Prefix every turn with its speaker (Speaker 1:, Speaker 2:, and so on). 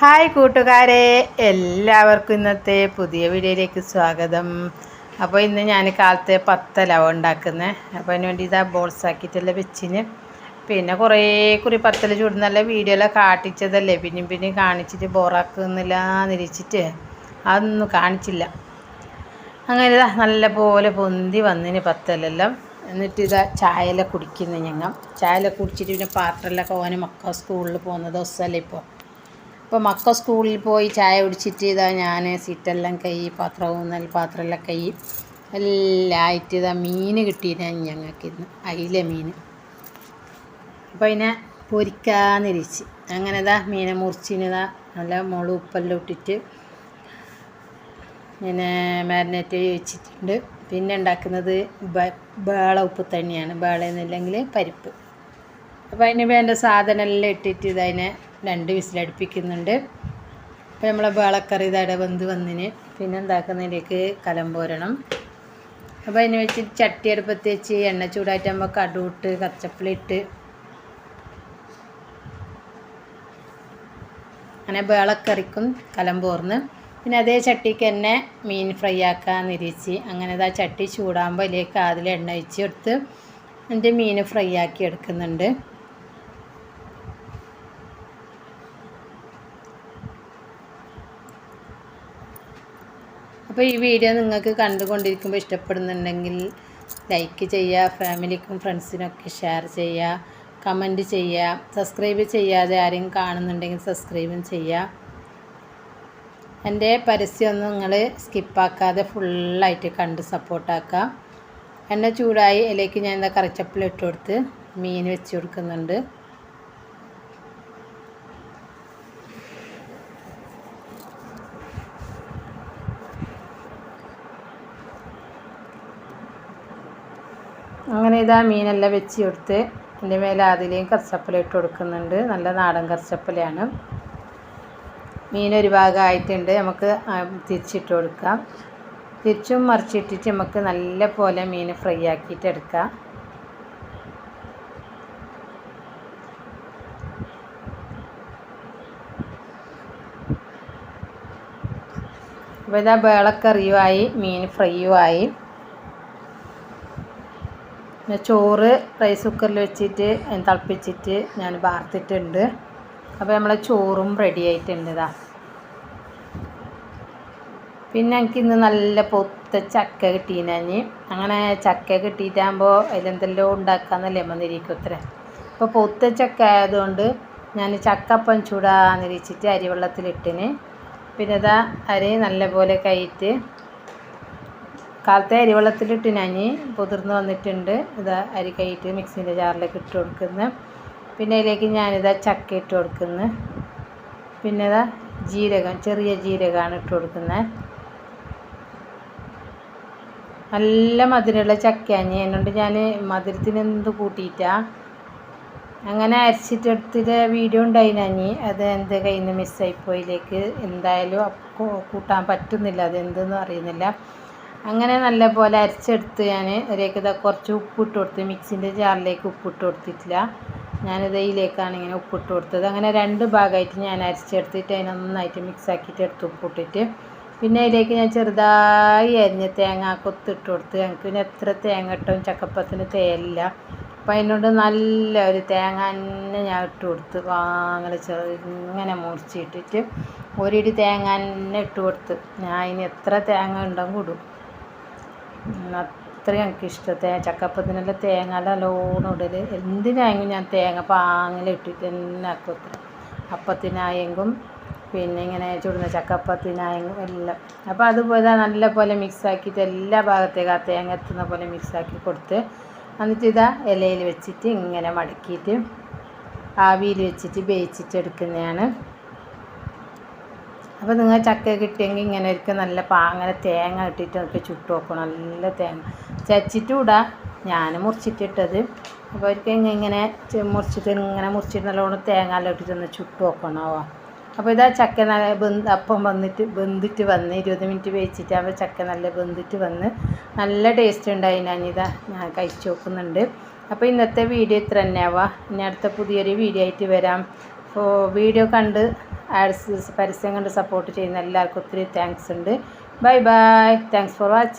Speaker 1: Hi കൂട്ടുകാരെ എല്ലാവർക്കും ഇന്നത്തെ പുതിയ വീഡിയോയിലേക്ക് സ്വാഗതം. അപ്പോൾ ഇന്ന് ഞാൻ കാലത്തെ പത്തലവ ഉണ്ടാക്കുന്നത് അപ്പോൾ അതിന് വേണ്ടി ഇതാ ബോൾസ് ആക്കിയിട്ടല്ലേ വെച്ചിന്. പിന്നെ കുറേ കുറി പത്തല ചൂടുന്നല്ല വീഡിയോയിലെ കാട്ടിച്ചതല്ലേ. പിന്നെയും പിന്നെയും കാണിച്ചിട്ട് ബോറാക്കുന്നില്ല നിരീക്ഷിച്ചിട്ട് അതൊന്നും കാണിച്ചില്ല. അങ്ങനെ ഇതാ നല്ല പോലെ പൊന്തി വന്നിന് പത്തലെല്ലാം. എന്നിട്ട് ഇതാ ചായല കുടിക്കുന്നു ഞങ്ങൾ. ചായല കുടിച്ചിട്ട് പിന്നെ പാത്രമെല്ലാം ഓന് മക്ക സ്കൂളിൽ പോകുന്ന ദിവസമല്ലേ ഇപ്പോൾ. അപ്പോൾ മക്ക സ്കൂളിൽ പോയി ചായ കുടിച്ചിട്ട് ഇതാ ഞാൻ സീറ്റെല്ലാം കൈ പാത്രവും നല്ല പാത്രമെല്ലാം കൈ എല്ലാം ആയിട്ട് ഇതാ മീൻ കിട്ടിയിട്ടാണ് ഞങ്ങൾക്ക് ഇന്ന് അയില മീൻ. അപ്പോൾ അതിനെ പൊരിക്കാന്നിരിച്ച്. അങ്ങനെ ഇതാ മീനെ മുറിച്ചിനിതാ നല്ല മുളക് ഉപ്പെല്ലാം ഇട്ടിട്ട് പിന്നെ മാരിനേറ്റ് വെച്ചിട്ടുണ്ട്. പിന്നെ ഉണ്ടാക്കുന്നത് ബേള ഉപ്പ് തന്നെയാണ്. ബേള എന്നില്ലെങ്കിൽ പരിപ്പ്. അപ്പോൾ അതിന് വേണ്ട സാധനമെല്ലാം ഇട്ടിട്ട് ഇതതിനെ രണ്ട് വിസിലടുപ്പിക്കുന്നുണ്ട്. അപ്പോൾ നമ്മളെ വേളക്കറി ഇതട വെന്ത് വന്നിന്. പിന്നെ എന്താക്കുന്നതിലേക്ക് കലം പോരണം. അപ്പോൾ അതിന് വെച്ച് ചട്ടി അടുപ്പത്ത് വെച്ച് എണ്ണ ചൂടായിട്ടാകുമ്പോൾ കടുവിട്ട് കച്ചപ്പിലിട്ട് അങ്ങനെ വേളക്കറിക്കും കലം പോർന്ന്. പിന്നെ അതേ ചട്ടിക്ക് തന്നെ മീൻ ഫ്രൈ ആക്കാൻ നിരീച്ച്. അങ്ങനെ ആ ചട്ടി ചൂടാകുമ്പോൾ അതിലേക്ക് അതിൽ എണ്ണ ഒഴിച്ച് എടുത്ത് എന്റെ മീൻ ഫ്രൈ ആക്കി എടുക്കുന്നുണ്ട്. അപ്പോൾ ഈ വീഡിയോ നിങ്ങൾക്ക് കണ്ടുകൊണ്ടിരിക്കുമ്പോൾ ഇഷ്ടപ്പെടുന്നുണ്ടെങ്കിൽ ലൈക്ക് ചെയ്യുക ഫാമിലിക്കും ഫ്രണ്ട്സിനൊക്കെ ഷെയർ ചെയ്യുക കമന്റ് ചെയ്യുക സബ്സ്ക്രൈബ് ചെയ്യാതെ ആരെയും കാണുന്നുണ്ടെങ്കിൽ സബ്സ്ക്രൈബും ചെയ്യുക എന്റെ പരസ്യമൊന്നും നിങ്ങൾ സ്കിപ്പാക്കാതെ ഫുള്ളായിട്ട് കണ്ട് സപ്പോർട്ടാക്കുക എണ്ണ ചൂടായി ഇലയ്ക്ക് ഞാൻ എന്താ കറിച്ചപ്പിൽ ഇട്ട് കൊടുത്ത് മീൻ വെച്ച് കൊടുക്കുന്നുണ്ട്. അങ്ങനെ ഇതാ മീനെല്ലാം വെച്ച് കൊടുത്ത് അതിന്റെ മേലെ അതിലേയും കറിച്ചപ്പല ഇട്ട് കൊടുക്കുന്നുണ്ട്. നല്ല നാടൻ കറിച്ചപ്പലയാണ്. മീൻ ഒരു ഭാഗമായിട്ടുണ്ട്. നമുക്ക് തിരിച്ചിട്ട് കൊടുക്കാം. തിരിച്ചും മറിച്ചിട്ടിട്ട് നമുക്ക് നല്ല പോലെ മീൻ ഫ്രൈ ആക്കിയിട്ട് എടുക്കാം. അപ്പോൾ ഇതാ ബേളക്കറിയുമായി മീൻ ഫ്രൈയുമായി. പിന്നെ ചോറ് റൈസ് കുക്കറിൽ വെച്ചിട്ട് തിളപ്പിച്ചിട്ട് ഞാൻ വാർത്തിട്ടുണ്ട് അപ്പോൾ നമ്മളെ ചോറും റെഡി ആയിട്ടുണ്ട് ഇതാ. പിന്നെ എനിക്ക് ഇന്ന് നല്ല പൊത്ത ചക്ക കിട്ടിയിനി അങ്ങനെ ചക്ക കിട്ടിയിട്ടാകുമ്പോൾ അതിലെന്തെല്ലാം ഉണ്ടാക്കാന്നല്ലേ വന്നിരിക്കും ഉത്തര അപ്പോൾ പൊത്ത ചക്ക ആയതുകൊണ്ട് ഞാൻ ചക്കപ്പം ചൂടാന്നിരിച്ചിട്ട് അരിവെള്ളത്തിലിട്ടിന് പിന്നെ ഇതാ അരി നല്ലപോലെ കയറ്റ് കാലത്തെ അരിവെള്ളത്തിലിട്ട് ഞാൻ പുതിർന്ന് വന്നിട്ടുണ്ട്. ഇത് അരി കൈയിട്ട് മിക്സിന്റെ ജാറിലേക്ക് ഇട്ട് കൊടുക്കുന്നു. പിന്നെ അതിലേക്ക് ഞാനിതാ ചക്ക ഇട്ട് കൊടുക്കുന്നു. പിന്നെ ഇതാ ജീരകം ചെറിയ ജീരകമാണ് ഇട്ട് കൊടുക്കുന്നത് നല്ല മധുരമുള്ള ചക്കയാണ്. എന്നോണ്ട് ഞാൻ മധുരത്തിന് എന്ത് കൂട്ടിയിട്ടാ? അങ്ങനെ അരച്ചിട്ടെടുത്തിട്ട് വീഡിയോ ഉണ്ടായിനി അത് എന്ത് കയ്യിൽ നിന്ന് മിസ്സായിപ്പോയിലേക്ക് എന്തായാലും കൂട്ടാൻ പറ്റുന്നില്ല. അതെന്തെന്ന് അറിയുന്നില്ല. അങ്ങനെ നല്ല പോലെ അരച്ചെടുത്ത് ഞാൻ അതിലേക്ക് ഇതാ കുറച്ച് ഉപ്പിട്ട് കൊടുത്ത് മിക്സിന്റെ ജാറിലേക്ക് ഉപ്പിട്ട് കൊടുത്തിട്ടില്ല. ഞാനിത് ഇതിലേക്കാണ് ഇങ്ങനെ ഉപ്പിട്ട് കൊടുത്തത്. അങ്ങനെ രണ്ട് ഭാഗമായിട്ട് ഞാൻ അരച്ചെടുത്തിട്ട് അതിനെ നന്നായിട്ട് മിക്സ് ആക്കിയിട്ട് എടുത്ത് ഉപ്പിട്ടിട്ട് പിന്നെ അതിലേക്ക് ഞാൻ ചെറുതായി അരിഞ്ഞ തേങ്ങ കൊത്തിട്ട് കൊടുത്ത്. ഞങ്ങൾക്ക് പിന്നെ എത്ര തേങ്ങ ഇട്ടും ചക്കപ്പത്തിന് തേയില്ല അപ്പം അതിനോട് നല്ല ഒരു തേങ്ങ തന്നെ ഞാൻ ഇട്ട് കൊടുത്ത് വാങ്ങനെ ചെറു ഇങ്ങനെ മുറിച്ചിട്ടിട്ട് ഒരിടി തേങ്ങ തന്നെ ഇട്ട് കൊടുത്ത്. ഞാൻ അതിന് എത്ര തേങ്ങ ഉണ്ടെങ്കിൽ ഇടും അത്രയും എനിക്ക് ഇഷ്ടത്തെ ചക്കപ്പത്തിനല്ല ചക്കപ്പത്തിനെല്ലാം തേങ്ങ നല്ലോണം ഇടൽ എന്തിനായെങ്കിലും ഞാൻ തേങ്ങ പാങ്ങിലിട്ടിട്ട് തന്നെ ആക്കും അത്ര. അപ്പത്തിനായെങ്കിലും പിന്നെ ഇങ്ങനെ ചുടുന്ന ചക്കപ്പത്തിനായെങ്കിലും എല്ലാം. അപ്പോൾ അതുപോലെ നല്ല പോലെ മിക്സ് ആക്കിയിട്ട് എല്ലാ ഭാഗത്തേക്ക് ആ തേങ്ങ എത്തുന്ന പോലെ മിക്സ് ആക്കി കൊടുത്ത് എന്നിട്ട് ഇതാ ഇലയിൽ വെച്ചിട്ട് ഇങ്ങനെ മടക്കിയിട്ട് ആവിയിൽ വെച്ചിട്ട് വേവിച്ചിട്ട് എടുക്കുന്നതാണ്. അപ്പോൾ നിങ്ങൾ ചക്ക കിട്ടിയെങ്കിൽ ഇങ്ങനെ ഒരിക്കൽ നല്ല പാ അങ്ങനെ തേങ്ങ ഇട്ടിട്ട് നമുക്ക് ചുട്ട് നോക്കണം. നല്ല തേങ്ങ. ചച്ചിട്ട് ഇടാം. ഞാൻ മുറിച്ചിട്ടിട്ടത് അപ്പോൾ ഒരിക്കൽ ഇങ്ങനെ മുറിച്ചിട്ട് ഇങ്ങനെ മുറിച്ചിട്ട് നല്ലോണം തേങ്ങ എല്ലാം ഇട്ടിട്ട് ഒന്ന് ചുട്ട് നോക്കണമോ അപ്പോൾ ഇതാ ചക്ക നല്ല ബന്ധ അപ്പം വന്നിട്ട് ബന്ധിട്ട് വന്ന് ഇരുപത് മിനിറ്റ് വേവിച്ചിട്ടാകുമ്പോൾ ചക്ക നല്ല ബന്ധിട്ട് വന്ന് നല്ല ടേസ്റ്റ് ഉണ്ടായി ഞാനിതാ ഞാൻ കഴിച്ചു നോക്കുന്നുണ്ട്. അപ്പോൾ ഇന്നത്തെ വീഡിയോ ഇത്ര തന്നെയാവാം ഇനി അടുത്ത പുതിയൊരു വീഡിയോ ആയിട്ട് വരാം. അപ്പോൾ വീഡിയോ കണ്ട് ആഡ്സ് പരസ്യം കണ്ട് സപ്പോർട്ട് ചെയ്യുന്ന എല്ലാവർക്കും ഒത്തിരി താങ്ക്സ് ഉണ്ട്. Bye bye thanks for watching